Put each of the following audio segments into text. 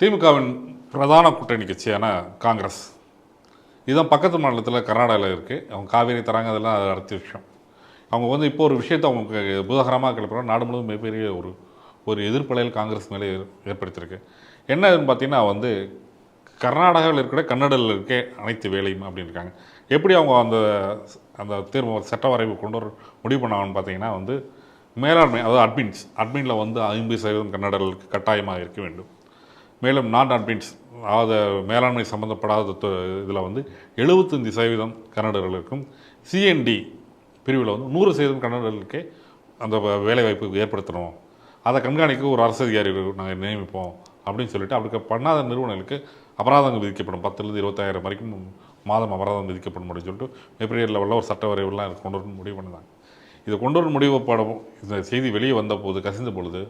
திமுகவின் பிரதான கூட்டணி கட்சியான காங்கிரஸ். இதுதான் பக்கத்து மாநிலத்தில் கர்நாடகாவில் இருக்குது அவங்க காவேரி தராங்க அதெல்லாம் அது அடுத்த விஷயம். அவங்க வந்து இப்போ ஒரு விஷயத்தை அவங்க புதகரமாக கிளப்புறாங்க நாடு முழுவதும் மிகப்பெரிய ஒரு ஒரு எதிர்ப்பலையில் காங்கிரஸ் மேலே ஏற்படுத்தியிருக்கு என்னதுன்னு பார்த்தீங்கன்னா வந்து கர்நாடகாவில் இருக்கிற கன்னடத்தில் இருக்க அனைத்து வேலையும் அப்படின்னு இருக்காங்க. எப்படி அவங்க அந்த அந்த தீர்வு சட்ட வரைவு கொண்டு வர முடிவு பண்ணாங்கன்னு பார்த்தீங்கன்னா வந்து மேலாண்மை அதாவது அட்மின்ஸ் அட்மினில் வந்து ஐம்பது சதவீதம் கன்னடர்களுக்கு கட்டாயமாக இருக்க வேண்டும். மேலும் நான் அட்மின்ஸ் அதாவது மேலாண்மை சம்பந்தப்படாத இதில் வந்து எழுபத்தஞ்சி சதவீதம் கன்னடர்களுக்கும் சிஎன்டி பிரிவில் வந்து நூறு சதவீதம் கன்னடர்களுக்கே அந்த வ- வேலைவாய்ப்பு ஏற்படுத்தணும். அதை கண்காணிக்க ஒரு அரசு அதிகாரி நாங்கள் நியமிப்போம் அப்படின்னு சொல்லிட்டு அப்படி பண்ணாத நிறுவனங்களுக்கு அபராதங்கள் விதிக்கப்படும். பத்துலேருந்து இருபத்தாயிரம் வரைக்கும் மாதம் அபராதம் விதிக்கப்படும் அப்படின்னு சொல்லிட்டு மிகப்பெரிய லெவலில் ஒரு சட்ட வரைவுலாம் கொண்டு வரணும் முடிவு பண்ணுறாங்க இதை கொண்டு வர முடிவு படம் இந்த செய்தி வெளியே வந்த போது கசிந்த பொழுது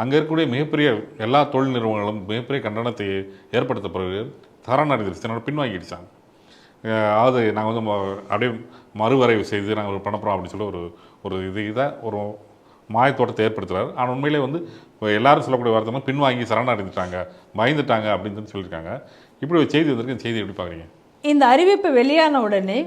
அங்கே இருக்கக்கூடிய மிகப்பெரிய எல்லா தொழில் நிறுவனங்களும் மிகப்பெரிய கண்டனத்தை ஏற்படுத்த பிறகு சரணடைந்துருச்சு தன்னோட பின்வாங்கிடுச்சாங்க அதாவது நாங்கள் வந்து அப்படியே மறுவரைவு செய்து நாங்கள் ஒரு போகிறோம் அப்படின்னு சொல்லி ஒரு ஒரு இது இதை ஒரு மாயத்தோட்டத்தை ஏற்படுத்துகிறார் ஆனால் உண்மையிலே வந்து எல்லாரும் சொல்லக்கூடிய வார்த்தை பின்வாங்கி சரணடைந்துட்டாங்க பயந்துட்டாங்க அப்படின்னு சொல்லியிருக்காங்க. இப்படி ஒரு செய்தி வந்திருக்கு. செய்தி எப்படி பார்க்குறீங்க? இந்த அறிவிப்பு வெளியான உடனே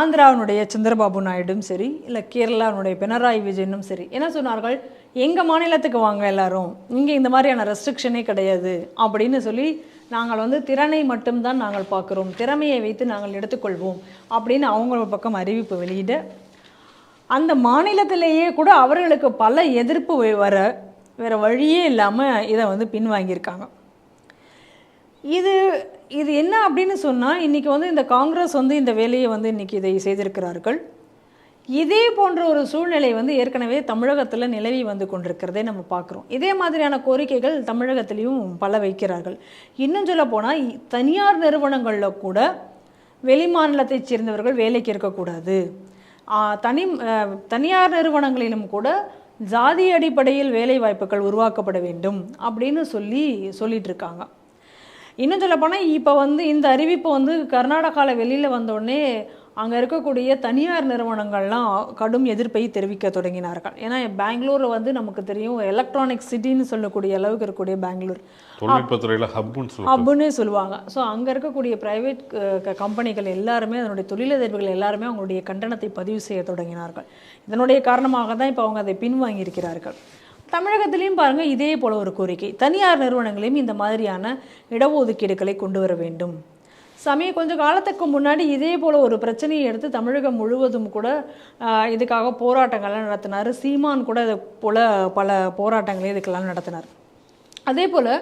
ஆந்திராவினுடைய சந்திரபாபு நாயுடும் சரி இல்லை கேரளாவினுடைய பினராயி விஜயனும் சரி என்ன சொன்னார்கள்? எங்கள் மாநிலத்துக்கு வாங்க எல்லாரும்? இங்கே இந்த மாதிரியான ரெஸ்ட்ரிக்ஷனே கிடையாது. அப்படின்னு சொல்லி நாங்கள் வந்து திறனை மட்டும்தான் நாங்கள் பார்க்குறோம். திறமையை வைத்து நாங்கள் எடுத்துக்கொள்வோம் அப்படின்னு அவங்க ஒரு பக்கம் அறிவிப்பு வெளியிட. அந்த மாநிலத்திலேயே கூட அவர்களுக்கு பல எதிர்ப்பு வர வேறு வழியே இல்லாமல் இதை வந்து பின்வாங்கியிருக்காங்க. இது இது என்ன அப்படின்னு சொன்னால் இன்றைக்கி வந்து இந்த காங்கிரஸ் வந்து இந்த வேலையை வந்து இன்றைக்கி இதை செய்திருக்கிறார்கள். இதே போன்ற ஒரு சூழ்நிலை வந்து ஏற்கனவே தமிழகத்தில் நிலவி வந்து கொண்டிருக்கிறதை நம்ம பார்க்குறோம். இதே மாதிரியான கோரிக்கைகள் தமிழகத்திலையும் பல வைக்கிறார்கள். இன்னும் சொல்ல போனால் தனியார் நிறுவனங்களில் கூட வெளிமாநிலத்தைச் சேர்ந்தவர்கள் வேலைக்கு இருக்கக்கூடாது தனி தனியார் நிறுவனங்களிலும் கூட ஜாதி அடிப்படையில் வேலை வாய்ப்புகள் உருவாக்கப்பட வேண்டும் அப்படின்னு சொல்லி சொல்லிட்டு இருக்காங்க. இன்னும் சொல்லப்போனால் இப்போ வந்து இந்த அறிவிப்பு வந்து கர்நாடகாவில் வெளியில் வந்தோடனே அங்கே இருக்கக்கூடிய தனியார் நிறுவனங்கள்லாம் கடும் எதிர்ப்பை தெரிவிக்க தொடங்கினார்கள். ஏன்னா பெங்களூர் வந்து நமக்கு தெரியும் எலக்ட்ரானிக் சிட்டின்னு சொல்லக்கூடிய அளவுக்கு இருக்கக்கூடிய பெங்களூர். ஹப்புன்னு சொல்லுவாங்க. ஸோ அங்கே இருக்கக்கூடிய ப்ரைவேட் கம்பெனிகள் எல்லாருமே அதனுடைய தொழிலதிபர்கள் எல்லாருமே அவங்களுடைய கண்டனத்தை பதிவு செய்ய தொடங்கினார்கள். இதனுடைய காரணமாக தான் இப்போ அவங்க அதை பின்வாங்கியிருக்கிறார்கள். தமிழகத்திலையும் பாருங்கள் இதே போல ஒரு கோரிக்கை. தனியார் நிறுவனங்களையும் இந்த மாதிரியான இடஒதுக்கீடுகளை கொண்டு வர வேண்டும். சமய கொஞ்ச காலத்துக்கு முன்னாடி இதே போல் ஒரு பிரச்சனையை எடுத்து தமிழகம் முழுவதும் கூட இதுக்காக போராட்டங்கள்லாம் நடத்தினார். சீமான் கூட இது போல் பல போராட்டங்களை இதுக்கெல்லாம் நடத்தினார். அதே போல்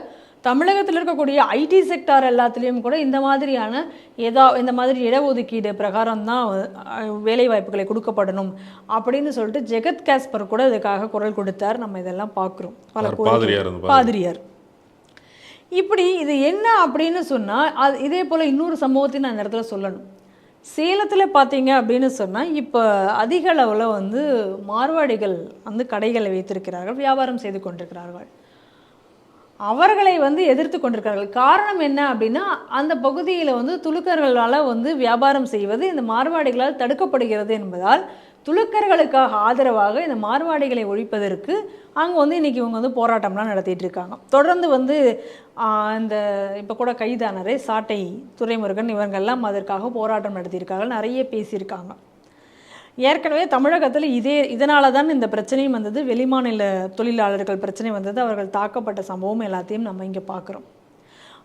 தமிழகத்தில் இருக்கக்கூடிய ஐடி செக்டார் எல்லாத்துலேயும் கூட இந்த மாதிரியான ஏதா இந்த மாதிரி இடஒதுக்கீடு பிரகாரம் தான் வேலை வாய்ப்புகளை கொடுக்கப்படணும் அப்படின்னு சொல்லிட்டு ஜெகத் காஸ்பர் கூட இதுக்காக குரல் கொடுத்தார். நம்ம இதெல்லாம் பார்க்குறோம். பல பாதிரியார். இப்படி இது என்ன அப்படின்னு சொன்னால் அது இதே போல் இன்னொரு சம்பவத்தையும் நான் இந்த இடத்துல சொல்லணும். சேலத்தில் பார்த்தீங்க அப்படின்னு சொன்னால் இப்போ அதிக அளவில் வந்து மார்வாடிகள் வந்து கடைகளை வைத்திருக்கிறார்கள் வியாபாரம் செய்து கொண்டிருக்கிறார்கள். அவர்களை வந்து எதிர்த்து கொண்டிருக்கிறார்கள். காரணம் என்ன அப்படின்னா அந்த பகுதியில் வந்து துலுக்கர்களால் வந்து வியாபாரம் செய்வது இந்த மார்வாடிகளால் தடுக்கப்படுகிறது என்பதால் துலுக்கர்களுக்காக ஆதரவாக இந்த மார்வாடிகளை ஒழிப்பதற்கு அங்கே வந்து இன்றைக்கி இவங்க வந்து போராட்டம்லாம் நடத்திட்டு இருக்காங்க. தொடர்ந்து வந்து இந்த இப்போ கூட கைதானரே சாட்டை துரைமுருகன் இவங்கெல்லாம் அதற்காக போராட்டம் நடத்தியிருக்காங்க நிறைய பேசியிருக்காங்க. ஏற்கனவே தமிழகத்தில் இதே இதனால தான் இந்த பிரச்சனையும் வந்தது. வெளிமாநில தொழிலாளர்கள் பிரச்சனை வந்தது. அவர்கள் தாக்கப்பட்ட சம்பவம் எல்லாத்தையும் நம்ம இங்கே பார்க்குறோம்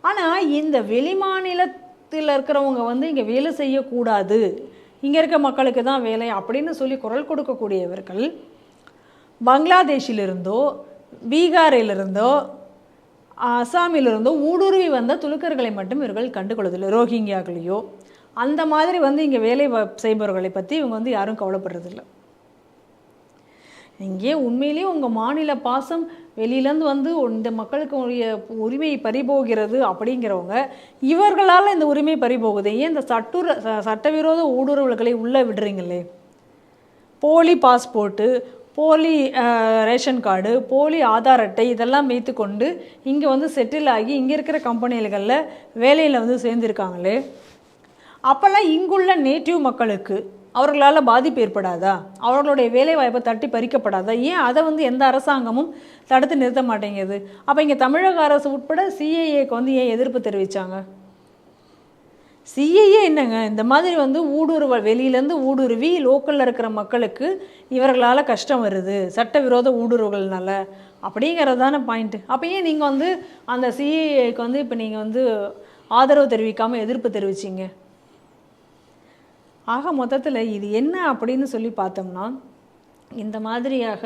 ஆனால் இந்த வெளிமாநிலத்தில் இருக்கிறவங்க வந்து இங்கே வேலை செய்யக்கூடாது. இங்கே இருக்க மக்களுக்கு தான் வேலை அப்படின்னு சொல்லி குரல் கொடுக்கக்கூடியவர்கள் பங்களாதேஷிலிருந்தோ பீகாரிலிருந்தோ அசாமிலிருந்தோ ஊடுருவி வந்த துலுக்கர்களை மட்டும் இவர்கள் கண்டுகொள்வதில்லை. ரோஹிங்கியாக்களையோ அந்த மாதிரி வந்து இங்கே வேலை செய்பவர்களை பற்றி இவங்க வந்து யாரும் கவலைப்படுறதில்லை. இங்கே உண்மையிலேயே உங்கள் மாநில பாசம் வெளியிலேருந்து வந்து இந்த மக்களுக்கு உரிய உரிமை பறிபோகிறது அப்படிங்கிறவங்க இவர்களால் இந்த உரிமை பறிபோகுது. ஏன் இந்த சட்டுர ச- சட்டவிரோத ஊடுருவல்களை உள்ளே விடுறீங்களே? போலி பாஸ்போர்ட்டு போலி ரேஷன் கார்டு போலி ஆதார் அட்டை இதெல்லாம் வைத்துக்கொண்டு இங்கே வந்து செட்டில் ஆகி இங்கே இருக்கிற கம்பெனிகளில் வேலையில் வந்து சேர்ந்துருக்காங்களே? அப்போல்லாம் இங்குள்ள நேட்டிவ் மக்களுக்கு அவர்களால் பாதிப்பு ஏற்படாதா? அவர்களுடைய வேலை வாய்ப்பை தட்டி பறிக்கப்படாதா? ஏன் அதை வந்து எந்த அரசாங்கமும் தடுத்து நிறுத்த மாட்டேங்குது? அப்போ இங்கே தமிழக அரசு உட்பட சிஏஏக்கு வந்து ஏன் எதிர்ப்பு தெரிவித்தாங்க சிஏஏ என்னங்க? இந்த மாதிரி வந்து ஊடுருவ வெளியிலேருந்து ஊடுருவி லோக்கலில் இருக்கிற மக்களுக்கு இவர்களால் கஷ்டம் வருது. சட்டவிரோத ஊடுருவல்னால. அப்படிங்கிறது தானே பாயிண்ட்டு அப்போ ஏன் நீங்கள் வந்து அந்த சிஏஏக்கு வந்து இப்போ நீங்கள் வந்து ஆதரவு தெரிவிக்காமல் எதிர்ப்பு தெரிவிச்சீங்க? ஆக மொத்தத்தில் இது என்ன அப்படின்னு சொல்லி பார்த்தோம்னா இந்த மாதிரியாக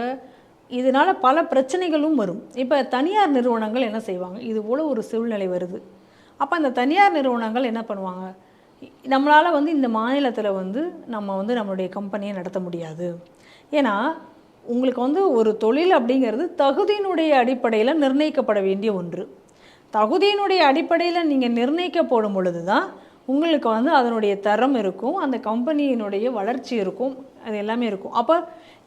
இதனால் பல பிரச்சனைகளும் வரும். இப்போ தனியார் நிறுவனங்கள் என்ன செய்வாங்க? இது போல் ஒரு சூழ்நிலை வருது. அப்போ அந்த தனியார் நிறுவனங்கள் என்ன பண்ணுவாங்க? நம்மளால் வந்து இந்த மாநிலத்தில் வந்து நம்ம வந்து நம்மளுடைய கம்பெனியை நடத்த முடியாது. ஏன்னா உங்களுக்கு வந்து ஒரு தொழில் அப்படிங்கிறது தகுதியினுடைய அடிப்படையில் நிர்ணயிக்கப்பட வேண்டிய ஒன்று. தகுதியினுடைய அடிப்படையில் நீங்கள் நிர்ணயிக்கப்படும் பொழுது தான் உங்களுக்கு வந்து அதனுடைய தரம் இருக்கும் அந்த கம்பெனியினுடைய வளர்ச்சி இருக்கும் அது எல்லாமே இருக்கும். அப்போ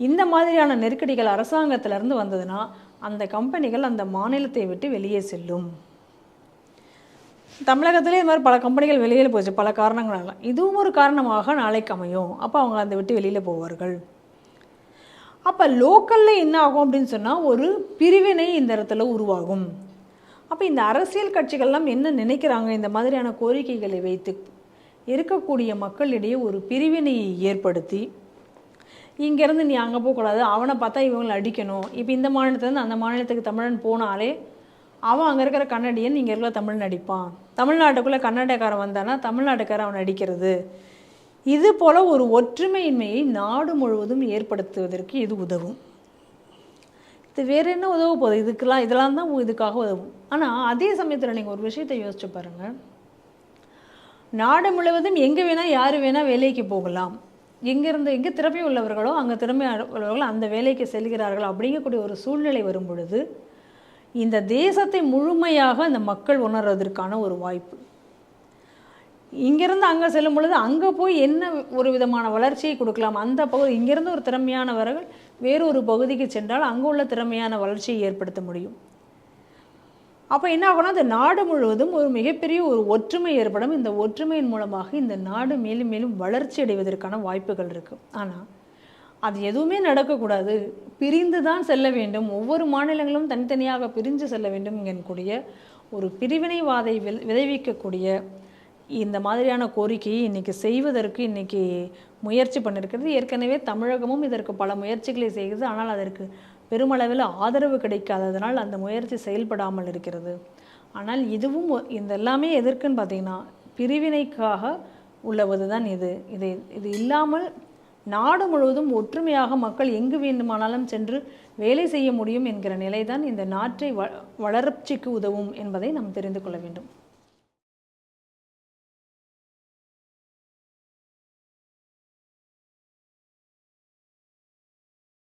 இந்த மாதிரியான நெருக்கடிகள் அரசாங்கத்திலேருந்து வந்ததுன்னா அந்த கம்பெனிகள் அந்த மாநிலத்தை விட்டு வெளியே செல்லும். தமிழகத்திலே இது மாதிரி பல கம்பெனிகள் வெளியில் போச்சு பல காரணங்களால. இதுவும் ஒரு காரணமாக நாளைக்கு அமையும். அப்போ அவங்க அதை விட்டு வெளியில் போவார்கள். அப்போ லோக்கலில் என்ன ஆகும் அப்படின்னு சொன்னால் ஒரு பிரிவினை இந்த இடத்துல உருவாகும். அப்போ இந்த அரசியல் கட்சிகள்லாம் என்ன நினைக்கிறாங்க? இந்த மாதிரியான கோரிக்கைகளை வைத்து இருக்கக்கூடிய மக்களிடையே ஒரு பிரிவினையை ஏற்படுத்தி இங்கேருந்து நீ அங்கே போகக்கூடாது அவனை பார்த்தா இவங்களை அடிக்கணும். இப்போ இந்த மாநிலத்துலேருந்து அந்த மாநிலத்துக்கு தமிழன் போனாலே அவன் அங்கே இருக்கிற கன்னடியன் இங்கே இருக்கிற தமிழ் நடிப்பான் தமிழ்நாட்டுக்குள்ளே கன்னடக்காரன் வந்தானா தமிழ்நாட்டுக்காரன் அவன் அடிக்கிறது. இது போல் ஒரு ஒற்றுமையின்மையை நாடு முழுவதும் ஏற்படுத்துவதற்கு இது உதவும். இது வேறு என்ன உதவ போகுது? இதுக்கெல்லாம் இதெல்லாம் தான் இதுக்காக உதவும். ஆனால் அதே சமயத்தில் நீங்கள் ஒரு விஷயத்தை யோசிச்சு பாருங்கள் நாடு முழுவதும் எங்கே வேணால் யார் வேணால் வேலைக்கு போகலாம். எங்கேருந்து எங்கே திறமை உள்ளவர்களோ அங்கே திறமை உள்ளவர்களோ அந்த வேலைக்கு செல்கிறார்கள் அப்படிங்கக்கூடிய ஒரு சூழ்நிலை வரும் பொழுது இந்த தேசத்தை முழுமையாக அந்த மக்கள் உணர்வதற்கான ஒரு வாய்ப்பு. இங்கேருந்து அங்கே செல்லும் பொழுது அங்கே போய் என்ன ஒரு விதமான வளர்ச்சியை கொடுக்கலாம்? அந்த பகுதி இங்கேருந்து ஒரு திறமையானவர்கள் வேறு ஒரு பகுதிக்கு சென்றால் அங்கே உள்ள திறமையான வளர்ச்சியை ஏற்படுத்த முடியும். அப்போ என்ன ஆகும்னா அந்த நாடு முழுவதும் ஒரு மிகப்பெரிய ஒரு ஒற்றுமை ஏற்படும். இந்த ஒற்றுமையின் மூலமாக இந்த நாடு மேலும் மேலும் வளர்ச்சி அடைவதற்கான வாய்ப்புகள் இருக்குது ஆனால் அது எதுவுமே நடக்கக்கூடாது. பிரிந்து தான் செல்ல வேண்டும். ஒவ்வொரு மாநிலங்களும் தனித்தனியாக பிரிஞ்சு செல்ல வேண்டும் என்கூடிய ஒரு பிரிவினைவாதை விளைவிக்கக்கூடிய இந்த மாதிரியான கோரிக்கையை இன்றைக்கி செய்வதற்கு இன்றைக்கி முயற்சி பண்ணியிருக்கிறது ஏற்கனவே தமிழகமும் இதற்கு பல முயற்சிகளை செய்கிறது. ஆனால் அதற்கு பெருமளவில் ஆதரவு கிடைக்காததனால் அந்த முயற்சி செயல்படாமல் இருக்கிறது. ஆனால் இதுவும் இந்த எல்லாமே எதற்குன்னு பார்த்தீங்கன்னா பிரிவினைக்காக உள்ளவது தான் இது. இது இது இல்லாமல் நாடு முழுவதும் ஒற்றுமையாக மக்கள் எங்கு வேண்டுமானாலும் சென்று வேலை செய்ய முடியும் என்கிற நிலைதான் இந்த நாட்டை வ வளர்ச்சிக்கு உதவும் என்பதை நாம் தெரிந்து கொள்ள வேண்டும்.